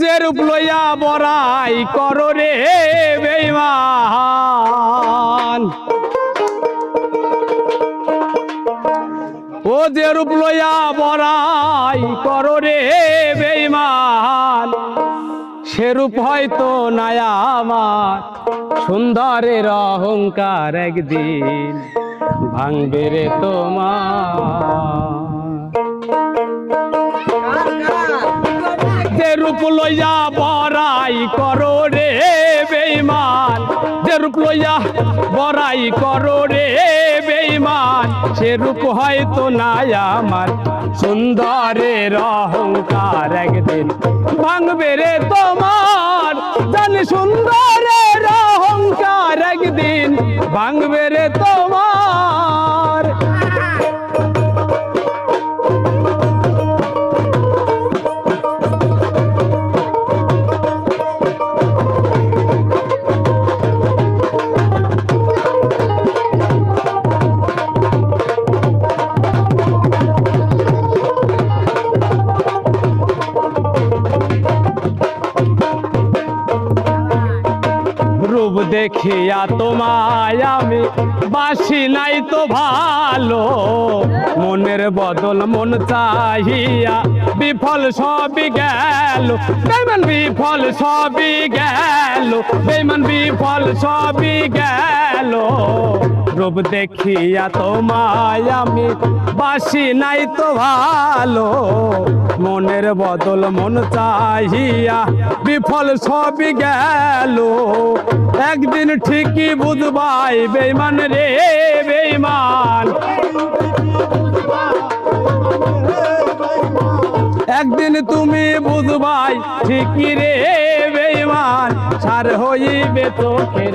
যে রূপ লইয়া বড়াই কর রে বেইমান ও যে রূপ লইয়া বড়াই কর রে বেইমান সেরূপ হয়তো নাই আমার সুন্দরের অহংকার একদিন ভাঙবে রে তোমার। রূপ লইয়া বড়াই করো রে বেইমান যে রূপ লইয়া বড়াই করো রে বেইমান সে রূপ হয়তো নাই আমার। সুন্দরের অহংকার একদিন ভাঙবে রে তোমার। জানি সুন্দরের অহংকার একদিন ভাঙবে রে তোমার। দেখিয়া তোমায় আমি বাসি নাই তো ভালো। মনের বদল মন চাহিয়া বিফল সবই গেল। বেমান বিফল সবই গেল। বেমান বিফল সবই গেল। রূপ দেখিয়া তোমায় আমি বাসি নাই তো ভালো। মনের বদল মন চাহিয়া বিফল সবই গেল। একদিন ঠিকই বুঝবাই বেইমান রে বেইমান একদিন তুমি বুঝবাই ঠিকই রে বেইমান সার হইবে চোখের।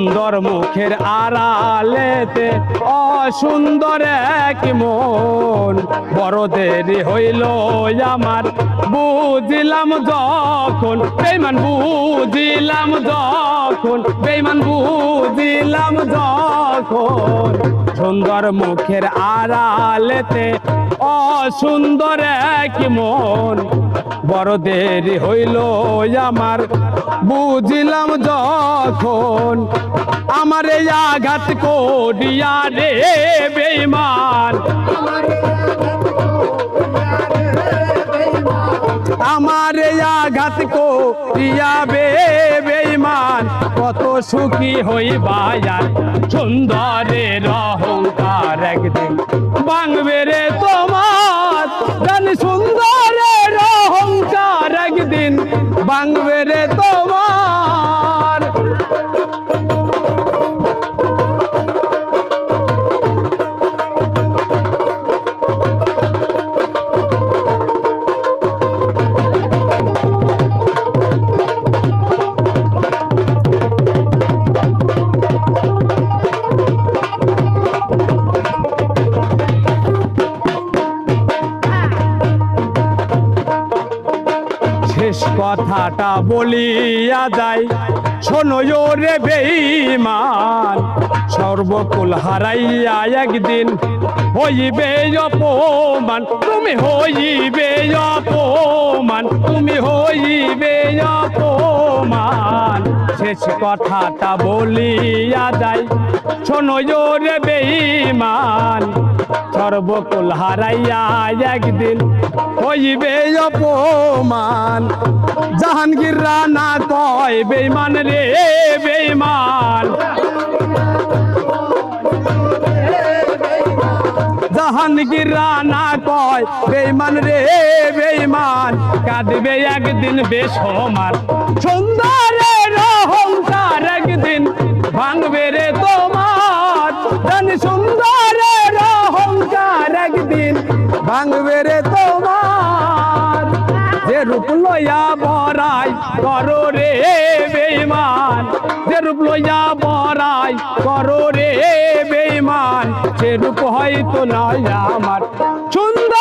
সুন্দর মুখের আড়ালেতে, অসুন্দর এক মন। বড় দেরি হইল আমার, বুঝিলাম যখন বেমান বুঝিলাম যখন। বেমান বুঝিলাম, যখন সুন্দর মুখের আড়ালেতে অসুন্দর এক মন বড় দেরি হইল আমার। বুঝিলাম যখন আমার এই আঘাত করিয়া রে বেইমান আমার আঘাত করিয়া বে বেইমান কত সুখী হইবা সুন্দরের কথাটা বলিয়া যাই শোনো রে বেইমান সর্বকুল হারাইয়া একদিন হইবে অপমান। তুমি হইবে অপমান, তুমি হইবে অপমান। শেষ কথাটা বলিয়া যাই। শোনো রে বেইমান সর্বকুল হারাইয়া একদিন হইবে অপমান। জাহাঙ্গীর রানা কয় বেইমান রে বেইমান জাহাঙ্গীর রানা কয় বেইমান রে বেইমান কাঁদবে একদিন বেসমান সুন্দরের অহংকার ভাঙবে রে তোমার। যে রূপ লইয়া বরাই করো রে বেইমান যে রূপ লইয়া বরাই করো রে বেইমান সে রূপ হয়তো নয় আমার। সুন্দরের